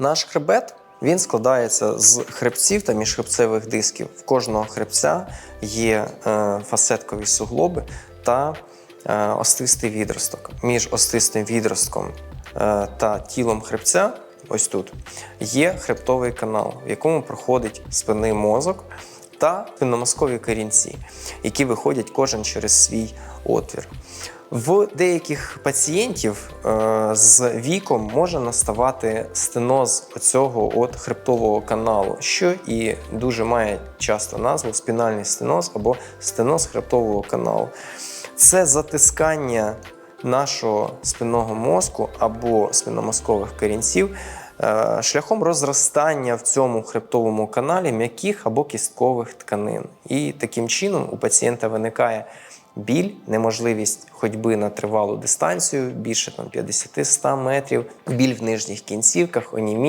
Наш хребет він складається з хребців та міжхребцевих дисків. В кожного хребця є е, фасеткові суглоби та е, остистий відросток. Між остистим відростком е, та тілом хребця, ось тут, є хребтовий канал, в якому проходить спинний мозок та спинномозкові корінці, які виходять кожен через свій отвір. В деяких пацієнтів е, з віком може наставати стеноз цього от хребтового каналу, що і дуже має часто назву спінальний стеноз або стеноз хребтового каналу. Це затискання нашого спинного мозку або спинномозкових корінців шляхом розростання в цьому хребтовому каналі м'яких або кісткових тканин. І таким чином у пацієнта виникає біль, неможливість ходьби на тривалу дистанцію, більше там 50-100 метрів, біль в нижніх кінцівках, оніміння.